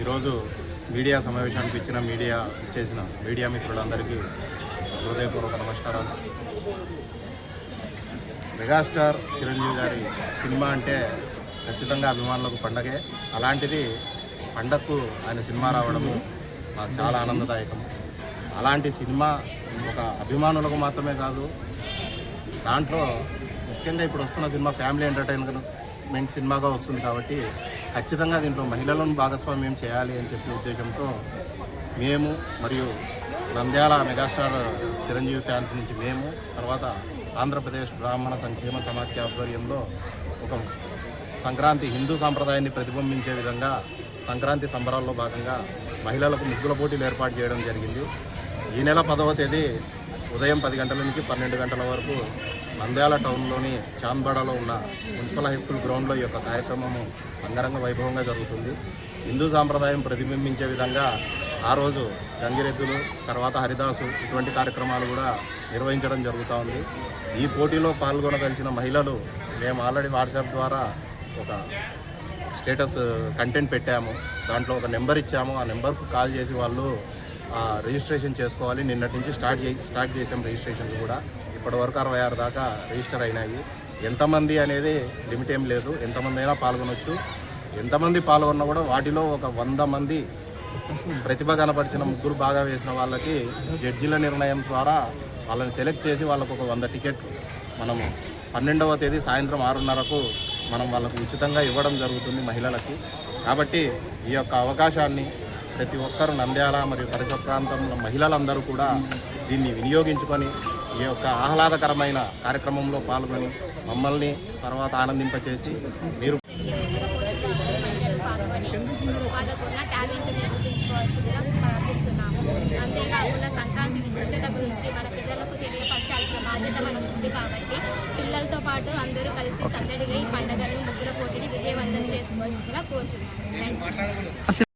ఈరోజు మీడియా సమావేశానికి ఇచ్చిన మీడియా ఇచ్చేసిన మీడియా మిత్రులందరికీ హృదయపూర్వక నమస్కారాలు. మెగాస్టార్ చిరంజీవి గారి సినిమా అంటే ఖచ్చితంగా అభిమానులకు పండగే. అలాంటిది పండగకు ఆయన సినిమా రావడము నాకు చాలా ఆనందదాయకం. అలాంటి సినిమా ఒక అభిమానులకు మాత్రమే కాదు దాంట్లో ముఖ్యంగా ఇప్పుడు వస్తున్న సినిమా ఫ్యామిలీ ఎంటర్టైన్మెంట్ సినిమాగా వస్తుంది కాబట్టి ఖచ్చితంగా దీంట్లో మహిళలను భాగస్వామ్యం చేయాలి అని చెప్పే ఉద్దేశంతో మేము మరియు నంద్యాల మెగాస్టార్ చిరంజీవి ఫ్యాన్స్ నుంచి మేము తర్వాత ఆంధ్రప్రదేశ్ బ్రాహ్మణ సంక్షేమ సమాఖ్య ఆధ్వర్యంలో ఒక సంక్రాంతి హిందూ సాంప్రదాయాన్ని ప్రతిబింబించే విధంగా సంక్రాంతి సంబరాల్లో భాగంగా మహిళలకు ముగ్గుల పోటీలు ఏర్పాటు చేయడం జరిగింది. ఈ నెల పదవ తేదీ ఉదయం పది గంటల నుంచి పన్నెండు గంటల వరకు నంద్యాల టౌన్లోని చాంద్బాడలో ఉన్న మున్సిపల్ హై స్కూల్ గ్రౌండ్లో ఈ యొక్క కార్యక్రమము అంగరంగ వైభవంగా జరుగుతుంది. హిందూ సాంప్రదాయం ప్రతిబింబించే విధంగా ఆ రోజు గంగిరెద్దులు తర్వాత హరిదాసు ఇటువంటి కార్యక్రమాలు కూడా నిర్వహించడం జరుగుతూ ఉంది. ఈ పోటీలో పాల్గొనదలిచిన మహిళలు మేము ఆల్రెడీ వాట్సాప్ ద్వారా ఒక స్టేటస్ కంటెంట్ పెట్టాము. దాంట్లో ఒక నెంబర్ ఇచ్చాము. ఆ నెంబర్కు కాల్ చేసి వాళ్ళు రిజిస్ట్రేషన్ చేసుకోవాలి. నిన్నటి నుంచి స్టార్ట్ చే స్టార్ట్ చేసాం రిజిస్ట్రేషన్స్ కూడా. ఇప్పటివరకు అరవై ఆరు దాకా రిజిస్టర్ అయినాయి. ఎంతమంది అనేది లిమిట్ ఏం లేదు. ఎంతమంది అయినా పాల్గొనవచ్చు ఎంతమంది పాల్గొన్నా కూడా వాటిలో ఒక వంద మంది ప్రతిభ కనపరిచిన ముగ్గురు బాగా వేసిన వాళ్ళకి జడ్జిల నిర్ణయం ద్వారా వాళ్ళని సెలెక్ట్ చేసి వాళ్ళకు ఒక వంద టికెట్లు మనము పన్నెండవ తేదీ సాయంత్రం ఆరున్నరకు మనం వాళ్ళకు ఉచితంగా ఇవ్వడం జరుగుతుంది మహిళలకి. కాబట్టి ఈ యొక్క అవకాశాన్ని ప్రతి ఒక్కరు నంద్యాల మరియు పరిసర ప్రాంతంలో మహిళలందరూ కూడా దీన్ని వినియోగించుకొని ఈ యొక్క ఆహ్లాదకరమైన కార్యక్రమంలో పాల్గొని మమ్మల్ని తర్వాత ఆనందింపచేసి మీరు వాళ్ళకున్న నిరూపించుకోవాల్సిందిగా ప్రార్థిస్తున్నాము. అంతేకాకుండా సంక్రాంతి విశిష్టత గురించి మన పిల్లలకు తెలియపరచాల్సిన బాధ్యత మనకు ఉంది కాబట్టి పిల్లలతో పాటు అందరూ కలిసి సందడిగా ఈ పండుగను ముగ్గుల పోటీని విజయవంతం చేసుకోవాల్సిందిగా కోరుతున్నాము.